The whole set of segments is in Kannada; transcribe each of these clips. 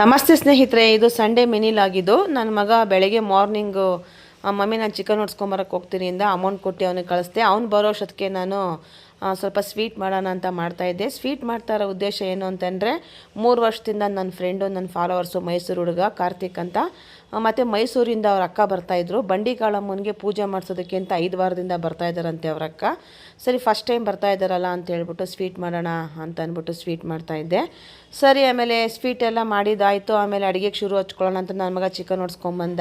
ನಮಸ್ತೆ ಸ್ನೇಹಿತರೆ, ಇದು ಸಂಡೇ ಮಿನಿಲ್ ಆಗಿದ್ದು ನನ್ನ ಮಗ ಬೆಳಗ್ಗೆ ಮಾರ್ನಿಂಗು ಮಮ್ಮಿ ನಾನು ಚಿಕನ್ ಹೊಡ್ಸ್ಕೊಂಬರಕ್ಕೆ ಹೋಗ್ತೀನಿ ಇಂದ ಅಮೌಂಟ್ ಕೊಟ್ಟು ಅವನಿಗೆ ಕಳಿಸ್ದೆ. ಅವ್ನು ಬರೋ ಅಷ್ಟೊತ್ತಿಗೆ ನಾನು ಸ್ವಲ್ಪ ಸ್ವೀಟ್ ಮಾಡೋಣ ಅಂತ ಮಾಡ್ತಾಯಿದ್ದೆ ಸ್ವೀಟ್ ಮಾಡ್ತಾ ಇರೋ ಉದ್ದೇಶ ಏನು ಅಂತಂದರೆ, ಮೂರು ವರ್ಷದಿಂದ ನನ್ನ ಫ್ರೆಂಡು ನನ್ನ ಫಾಲೋವರ್ಸು ಮೈಸೂರು ಹುಡುಗ ಕಾರ್ತಿಕ್ ಅಂತ. ಮತ್ತು ಮೈಸೂರಿಂದ ಅವ್ರ ಅಕ್ಕ ಬರ್ತಾಯಿದ್ರು ಬಂಡಿ ಕಾಳಮ್ಮನಿಗೆ ಪೂಜೆ ಮಾಡಿಸೋದಕ್ಕೆ ಅಂತ ಐದು ವಾರದಿಂದ ಬರ್ತಾ ಇದ್ದಾರಂತೆ ಅವ್ರ ಅಕ್ಕ. ಸರಿ ಫಸ್ಟ್ ಟೈಮ್ ಬರ್ತಾ ಇದ್ದಾರಲ್ಲ ಅಂತ ಹೇಳ್ಬಿಟ್ಟು ಸ್ವೀಟ್ ಮಾಡೋಣ ಅಂತ ಅಂದ್ಬಿಟ್ಟು ಸ್ವೀಟ್ ಮಾಡ್ತಾಯಿದ್ದೆ ಸರಿ, ಆಮೇಲೆ ಸ್ವೀಟ್ ಎಲ್ಲ ಮಾಡಿದ್ದಾಯಿತು ಆಮೇಲೆ ಅಡುಗೆಗೆ ಶುರು ಹಚ್ಕೊಳ್ಳೋಣ ಅಂತ ನನ್ನ ಮಗ ಚಿಕನ್ ಹೊಡ್ಸ್ಕೊಂಬಂದ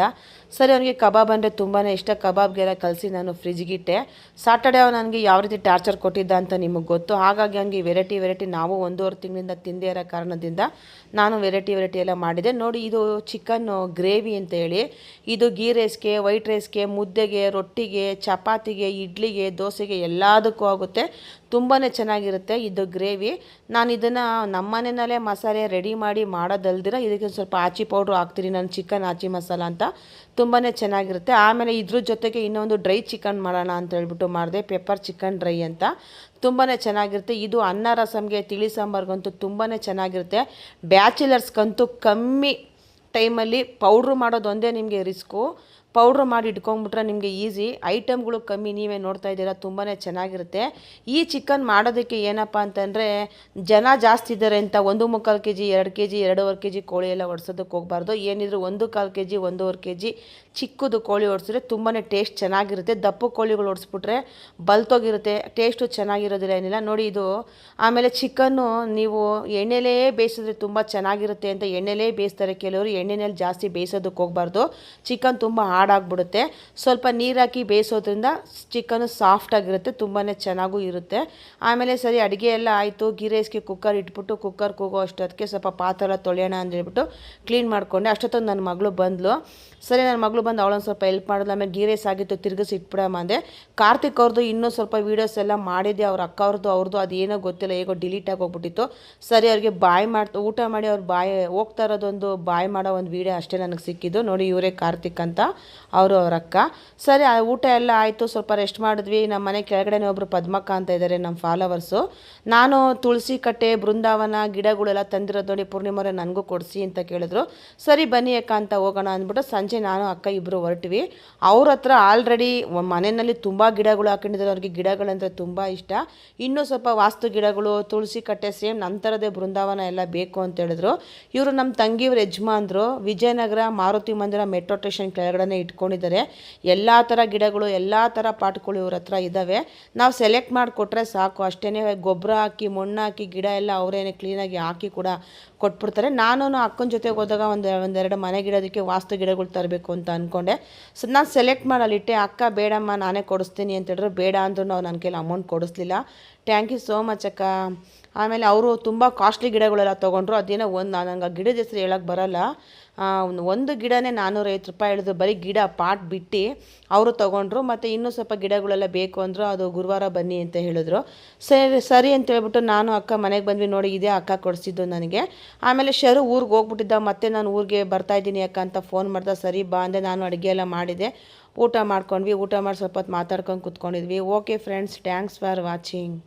ಸರಿ, ಅವನಿಗೆ ಕಬಾಬ್ ಅಂದರೆ ತುಂಬಾ ಇಷ್ಟ. ಕಬಾಬ್ಗೆಲ್ಲ ಕಲಸಿ ನಾನು ಫ್ರಿಜ್ಗಿಟ್ಟೆ ಸಾಟರ್ಡೆ ಅವ್ನು ನನಗೆ ಯಾವ ರೀತಿ ಟಾರ್ಚರ್ ಕೊಟ್ಟಿದ್ದ ಅಂತ ನಿಮಗೆ ಗೊತ್ತು. ಹಾಗಾಗಿ ಅವನಿಗೆ ವೆರೈಟಿ ವೆರೈಟಿ ನಾವು ಒಂದೂವರೆ ತಿಂಗಳಿಂದ ತಿಂದೇ ಇರೋ ಕಾರಣದಿಂದ ನಾನು ವೆರೈಟಿ ವೆರೈಟಿ ಎಲ್ಲ ಮಾಡಿದೆ. ನೋಡಿ, ಇದು ಚಿಕನ್ ಗ್ರೇವಿ ಅಂತ ಹೇಳಿ ಇದು ಗೀ ರೈಸ್ಗೆ, ವೈಟ್ ರೈಸ್ಗೆ, ಮುದ್ದೆಗೆ, ರೊಟ್ಟಿಗೆ, ಚಪಾತಿಗೆ, ಇಡ್ಲಿಗೆ, ದೋಸೆಗೆ ಎಲ್ಲದಕ್ಕೂ ಆಗುತ್ತೆ. ತುಂಬಾ ಚೆನ್ನಾಗಿರುತ್ತೆ ಇದು ಗ್ರೇವಿ. ನಾನು ಇದನ್ನು ನಮ್ಮನೆಯಲ್ಲೇ ಮಸಾಲೆ ರೆಡಿ ಮಾಡಿ ಮಾಡೋದಲ್ದಿರ ಇದಕ್ಕೆ ಸ್ವಲ್ಪ ಆಚಿ ಪೌಡ್ರು ಹಾಕ್ತೀನಿ, ನಾನು ಚಿಕನ್ ಆಚಿ ಮಸಾಲ ಅಂತ. ತುಂಬಾ ಚೆನ್ನಾಗಿರುತ್ತೆ. ಆಮೇಲೆ ಇದ್ರ ಜೊತೆಗೆ ಇನ್ನೊಂದು ಡ್ರೈ ಚಿಕನ್ ಮಾಡೋಣ ಅಂತ ಹೇಳ್ಬಿಟ್ಟು ಮಾಡಿದೆ, ಪೆಪ್ಪರ್ ಚಿಕನ್ ಡ್ರೈ ಅಂತ. ತುಂಬಾ ಚೆನ್ನಾಗಿರುತ್ತೆ. ಇದು ಅನ್ನ ರಸಮ್ಗೆ ತಿಳಿ ಸಾಂಬಾರ್ಗಂತೂ ತುಂಬಾ ಚೆನ್ನಾಗಿರುತ್ತೆ. ಬ್ಯಾಚುಲರ್ಸ್ಗಂತೂ ಕಮ್ಮಿ ಟೈಮಲ್ಲಿ ಪೌಡ್ರು ಮಾಡೋದೊಂದೇ ನಿಮಗೆ ರಿಸ್ಕು ಪೌಡ್ರ್ ಮಾಡಿ ಇಟ್ಕೊಂಡ್ಬಿಟ್ರೆ ನಿಮಗೆ ಈಸಿ. ಐಟಮ್ಗಳು ಕಮ್ಮಿ ನೀವೇ ನೋಡ್ತಾ ಇದ್ದೀರಾ ತುಂಬಾ ಚೆನ್ನಾಗಿರುತ್ತೆ. ಈ ಚಿಕನ್ ಮಾಡೋದಕ್ಕೆ ಏನಪ್ಪ ಅಂತಂದರೆ, ಜನ ಜಾಸ್ತಿ ಇದ್ದಾರೆ ಅಂತ ಒಂದು ಮುಕ್ಕಾಲು ಕೆ ಜಿ ಎರಡು ಕೆ ಜಿ ಎರಡೂವರೆ ಕೆ ಜಿ ಕೋಳಿ ಎಲ್ಲ ಹೊಡ್ಸೋದಕ್ಕೆ ಹೋಗಬಾರ್ದು. ಏನಿದ್ರು ಒಂದು ಕಾಲು ಕೆ ಜಿ ಒಂದೂವರೆ ಕೆ ಜಿ ಚಿಕ್ಕದು ಕೋಳಿ ಹೊಡ್ಸಿದ್ರೆ ತುಂಬಾ ಟೇಸ್ಟ್ ಚೆನ್ನಾಗಿರುತ್ತೆ. ದಪ್ಪು ಕೋಳಿಗಳು ಹೊಡ್ಸ್ಬಿಟ್ರೆ ಬಲ್ತೋಗಿರುತ್ತೆ. ಟೇಸ್ಟು ಚೆನ್ನಾಗಿರೋದಿಲ್ಲ ಏನಿಲ್ಲ. ನೋಡಿ ಇದು, ಆಮೇಲೆ ಚಿಕನ್ನು ನೀವು ಎಣ್ಣೆಲೇ ಬೇಯಿಸಿದ್ರೆ ತುಂಬ ಚೆನ್ನಾಗಿರುತ್ತೆ ಅಂತ ಎಣ್ಣೆಲೇ ಬೇಯಿಸ್ತಾರೆ. ಕೆಲವರು ಎಣ್ಣೆನಲ್ಲಿ ಜಾಸ್ತಿ ಬೇಯಿಸೋದಕ್ಕೆ ಹೋಗಬಾರ್ದು. ಚಿಕನ್ ತುಂಬ ಹಾಡಾಗ್ಬಿಡುತ್ತೆ. ಸ್ವಲ್ಪ ನೀರು ಹಾಕಿ ಬೇಯಿಸೋದ್ರಿಂದ ಚಿಕನ್ನು ಸಾಫ್ಟಾಗಿರುತ್ತೆ ತುಂಬಾ ಚೆನ್ನಾಗೂ ಇರುತ್ತೆ. ಆಮೇಲೆ ಸರಿ, ಅಡುಗೆ ಎಲ್ಲ ಆಯಿತು. ಗೀ ರೈಸ್ಗೆ ಕುಕ್ಕರ್ ಇಟ್ಬಿಟ್ಟು ಕುಕ್ಕರ್ ಕೂಗೋ ಅಷ್ಟೊತ್ತಿಗೆ ಸ್ವಲ್ಪ ಪಾತ್ರೆ ತೊಳೆಯೋಣ ಅಂತ ಹೇಳ್ಬಿಟ್ಟು ಕ್ಲೀನ್ ಮಾಡಿಕೊಂಡೆ. ಅಷ್ಟೊತ್ತೊಂದು ನನ್ನ ಮಗಳು ಬಂದಳು ಸರಿ, ನನ್ನ ಮಗಳು ಬಂದು ಅವಳೊಂದು ಸ್ವಲ್ಪ ಹೆಲ್ಪ್ ಮಾಡಿದ್ಲು. ಆಮೇಲೆ ಗೀ ರೈಸ್ ಆಗಿತ್ತು, ತಿರುಗಿಸಿ ಇಟ್ಬಿಡಮ್ಮ ಅಂದೆ. ಕಾರ್ತಿಕ್ ಅವ್ರದ್ದು ಇನ್ನೂ ಸ್ವಲ್ಪ ವೀಡಿಯೋಸ್ ಎಲ್ಲ ಮಾಡಿದೆ ಅವ್ರ ಅಕ್ಕ ಅವ್ರದ್ದು ಅವ್ರದ್ದು ಅದೇನೋ ಗೊತ್ತಿಲ್ಲ, ಹೇಗೋ ಡಿಲೀಟ್ ಆಗಿ ಹೋಗ್ಬಿಟ್ಟಿತ್ತು. ಸರಿ, ಅವ್ರಿಗೆ ಬಾಯ್ ಮಾಡ್ತಾ ಊಟ ಮಾಡಿ ಅವ್ರು ಬಾಯ್ ಹೋಗ್ತಾ ಇರೋದೊಂದು ಬಾಯ್ ಮಾಡೋ ಒಂದು ವೀಡಿಯೋ ಅಷ್ಟೇ ನನಗೆ ಸಿಕ್ಕಿದ್ದು. ನೋಡಿ, ಇವರೇ ಕಾರ್ತಿಕ್ ಅಂತ. ಅವರು ಅವ್ರ ಅಕ್ಕ. ಸರಿ ಊಟ ಎಲ್ಲ ಆಯಿತು, ಸ್ವಲ್ಪ ರೆಸ್ಟ್ ಮಾಡಿದ್ವಿ. ನಮ್ಮ ಮನೆ ಕೆಳಗಡೆನೇ ಒಬ್ಬರು ಪದ್ಮಕ್ಕ ಅಂತ ಇದ್ದಾರೆ ನಮ್ಮ ಫಾಲೋವರ್ಸು ನಾನು ತುಳಸಿ ಕಟ್ಟೆ, ಬೃಂದಾವನ, ಗಿಡಗಳೆಲ್ಲ ತಂದಿರೋದು ನೋಡಿ ಪೂರ್ಣಿಮರೆ ನನಗೂ ಕೊಡಿಸಿ ಅಂತ ಕೇಳಿದ್ರು. ಸರಿ, ಬನ್ನಿ ಅಕ್ಕ ಅಂತ ಹೋಗೋಣ ಅಂದ್ಬಿಟ್ಟು ಸಂಜೆ ನಾನು, ಅಕ್ಕ ಇಬ್ಬರು ಹೊರಟ್ವಿ. ಅವ್ರ ಹತ್ರ ಆಲ್ರೆಡಿ ಮನೆಯಲ್ಲಿ ತುಂಬ ಗಿಡಗಳು ಹಾಕೊಂಡಿದ್ದಾರೆ. ಅವ್ರಿಗೆ ಗಿಡಗಳಂದರೆ ತುಂಬ ಇಷ್ಟ. ಇನ್ನೂ ಸ್ವಲ್ಪ ವಾಸ್ತು ಗಿಡಗಳು, ತುಳಸಿ ಕಟ್ಟೆ ಸೇಮ್ ನಂತರದೇ ಬೃಂದಾವನ ಎಲ್ಲ ಬೇಕು ಅಂತ ಹೇಳಿದ್ರು. ಇವರು ನಮ್ಮ ತಂಗಿಯವ್ರ ಯಜಮಾನ್ರು ವಿಜಯನಗರ ಮಾರುತಿ ಮಂದಿರ ಮೆಟ್ರೋ ಸ್ಟೇಷನ್ ಕೆಳಗಡೆ ಇಟ್ಕೊಂಡಿದ್ದಾರೆ. ಎಲ್ಲ ಥರ ಗಿಡಗಳು, ಎಲ್ಲ ಥರ ಪಾಟ್ಗಳು ಇವ್ರ ಹತ್ರ ಇದ್ದಾವೆ ನಾವು ಸೆಲೆಕ್ಟ್ ಮಾಡಿಕೊಟ್ರೆ ಸಾಕು. ಅಷ್ಟೇ ಗೊಬ್ಬರ ಹಾಕಿ, ಮಣ್ಣು ಹಾಕಿ, ಗಿಡ ಎಲ್ಲ ಅವರೇನೆ ಕ್ಲೀನಾಗಿ ಹಾಕಿ ಕೂಡ ಕೊಟ್ಬಿಡ್ತಾರೆ. ನಾನು ಅಕ್ಕನ ಜೊತೆಗೆ ಹೋದಾಗ ಒಂದು ಒಂದೆರಡು ಮನೆ ಗಿಡೋದಕ್ಕೆ ವಾಸ್ತು ಗಿಡಗಳು ತರಬೇಕು ಅಂತ ಅಂದ್ಕೊಂಡೆ ಸೊ, ನಾನು ಸೆಲೆಕ್ಟ್ ಮಾಡಲಿಟ್ಟೆ ಅಕ್ಕ, ಬೇಡಮ್ಮ, ನಾನೇ ಕೊಡಿಸ್ತೀನಿ ಅಂತ ಹೇಳಿದ್ರು. ಬೇಡ ಅಂದ್ರೂ ನಾವು ನನ್ನ ಕೈಲಿ ಅಮೌಂಟ್ ಕೊಡಿಸ್ಲಿಲ್ಲ. ಥ್ಯಾಂಕ್ ಯು ಸೋ ಮಚ್ ಅಕ್ಕ. ಆಮೇಲೆ ಅವರು ತುಂಬ ಕಾಸ್ಟ್ಲಿ ಗಿಡಗಳೆಲ್ಲ ತೊಗೊಂಡ್ರು. ಅದೇನೋ ಒಂದು, ನಾನು ಹಂಗೆ ಗಿಡದ ಹೆಸರು ಹೇಳೋಕ್ಕೆ ಬರೋಲ್ಲ. ಒಂದು- ಗಿಡನೇ ನಾನ್ನೂರೈವತ್ತು ರೂಪಾಯಿ ಹೇಳಿದ್ರು ಬರೀ ಗಿಡ ಪಾಟ್ ಬಿಟ್ಟು ಅವರು ತೊಗೊಂಡ್ರು ಮತ್ತು ಇನ್ನೂ ಸ್ವಲ್ಪ ಗಿಡಗಳೆಲ್ಲ ಬೇಕು ಅಂದರು ಅದು ಗುರುವಾರ ಬನ್ನಿ ಅಂತ ಹೇಳಿದ್ರು. ಸರಿ ಸರಿ ಅಂತ ಹೇಳ್ಬಿಟ್ಟು ನಾನು ಅಕ್ಕ ಮನೆಗೆ ಬಂದ್ವಿ ನೋಡಿ, ಇದೇ ಅಕ್ಕ ಕೊಡಿಸಿದ್ದು ನನಗೆ. ಆಮೇಲೆ ಶರು ಊರಿಗೆ ಹೋಗ್ಬಿಟ್ಟಿದ್ದ, ಮತ್ತೆ ನಾನು ಊರಿಗೆ ಬರ್ತಾ ಇದ್ದೀನಿ ಅಕ್ಕ ಅಂತ ಫೋನ್ ಮಾಡ್ದೆ, ಸರಿ ಬಾ ಅಂದೆ, ನಾನು ಅಡುಗೆ ಎಲ್ಲ ಮಾಡಿದೆ. ಊಟ ಮಾಡ್ಕೊಂಡ್ವಿ, ಊಟ ಮಾಡಿ ಸ್ವಲ್ಪ ಹೊತ್ತು ಮಾತಾಡ್ಕೊಂಡು ಕೂತ್ಕೊಂಡಿದ್ವಿ. Okay friends thanks for watching